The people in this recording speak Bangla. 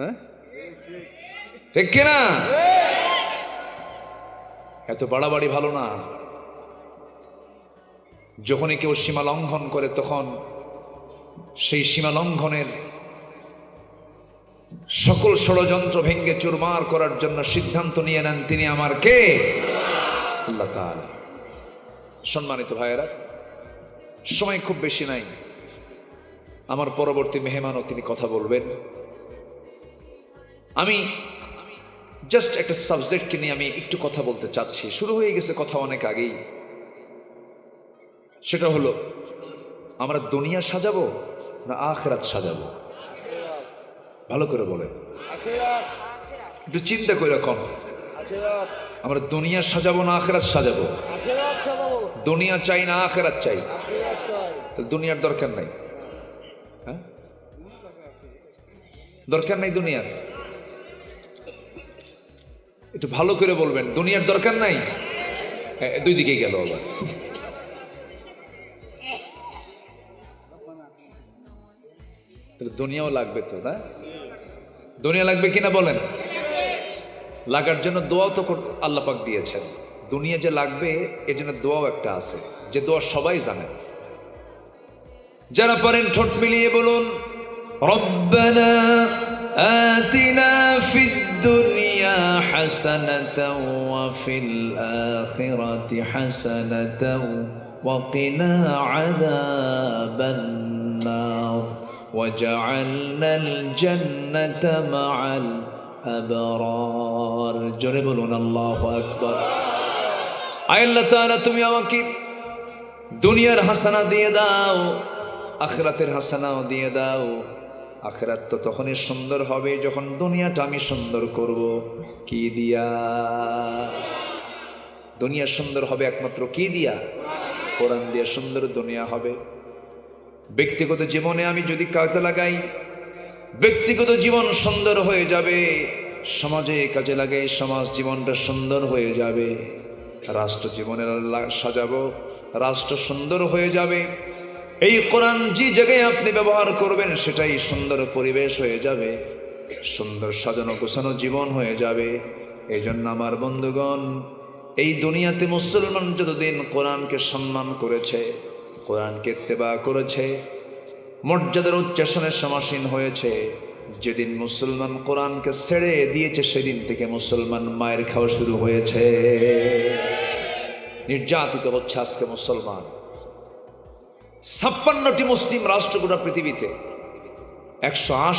হ্যাঁ? ঠিক কিনা? এত বাড়াবাড়ি ভালো না। যখনই কেউ সীমা লঙ্ঘন করে তখন সেই সীমা লঙ্ঘনের সকল ষড়যন্ত্র ভেঙ্গে চুরমার করার জন্য সিদ্ধান্ত নিয়ে নেন তিনি আমার কে? আল্লাহ সম্মানিত ভাইয়েরা, সময় খুব বেশি নাই। আমার পরবর্তী মেহমানও তিনি কথা বলবেন। আমি জাস্ট একটা সাবজেক্টকে নিয়ে আমি একটু কথা বলতে চাচ্ছি। শুরু হয়ে গেছে কথা অনেক আগেই। সেটা হলো, আমরা দুনিয়া সাজাবো না আখরাত সাজাবো? ভালো করে আখিরাত একটু চিন্তা করে কম আমরা দুনিয়া সাজাবো না আখরাত সাজাবো? দুনিয়া চাই না আখরাত চাই? দুনিয়ার দরকার নাই। হ্যাঁ? দরকার নাই দুনিয়ার? একটু ভালো করে বলবেন, দুনিয়ার দরকার নাই? হ্যাঁ, দুই দিকে গেল আবার। দুনিয়াও লাগবে তো, না? দুনিয়া লাগবে কিনা বলেন? লাগার জন্য দোয়াও তো আল্লাপাক দিয়েছেন। দুনিয়া যে লাগবে, এর জন্য দোয়াও একটা আছে। যে দোয়া সবাই জানে। যারা পারেন ঠোঁট মিলিয়ে বলুন, রব্বানা আতিনা ফিদ حسنة وفي الآخرة حسنة وقنا عذاب النار وجعلنا الجنة مع الأبرار جربنا الله أكبر আয় আল্লাহ তাআলা তুমি আমাকে দুনিয়ার হাসানা দিয়ে দাও আখরাতের হাসানাও দিয়ে দাও আখরাত তো তখনই সুন্দর হবে যখন দুনিয়াটা আমি সুন্দর করব। কি দিয়া? দুনিয়া সুন্দর হবে একমাত্র কি দিয়া? কোরআন দিয়া সুন্দর দুনিয়া হবে। ব্যক্তিগত জীবনে আমি যদি কাজে লাগাই, ব্যক্তিগত জীবন সুন্দর হয়ে যাবে। সমাজে কাজে লাগাই, সমাজ জীবনটা সুন্দর হয়ে যাবে। রাষ্ট্র জীবনের সাজাবো, রাষ্ট্র সুন্দর হয়ে যাবে। এই কোরআন যে জায়গায় আপনি ব্যবহার করবেন, সেটাই সুন্দর পরিবেশ হয়ে যাবে, সুন্দর সাজানো গোছানো জীবন হয়ে যাবে। এই জন্য আমার বন্ধুগণ, এই দুনিয়াতে মুসলমান যতদিন কোরআনকে সম্মান করেছে, কোরআনকে ইত্তেবা করেছে, মর্যাদার উচ্চাসনের সমাসীন হয়েছে, যেদিন মুসলমান কোরআনকে ছেড়ে দিয়েছে, সেদিন থেকে মুসলমান মায়ের খাওয়া শুরু হয়েছে। নির্যাতিত হচ্ছে আজকে মুসলমান। ছাপ্পান্নটি মুসলিম রাষ্ট্র গোটা পৃথিবীতে। একশো আশি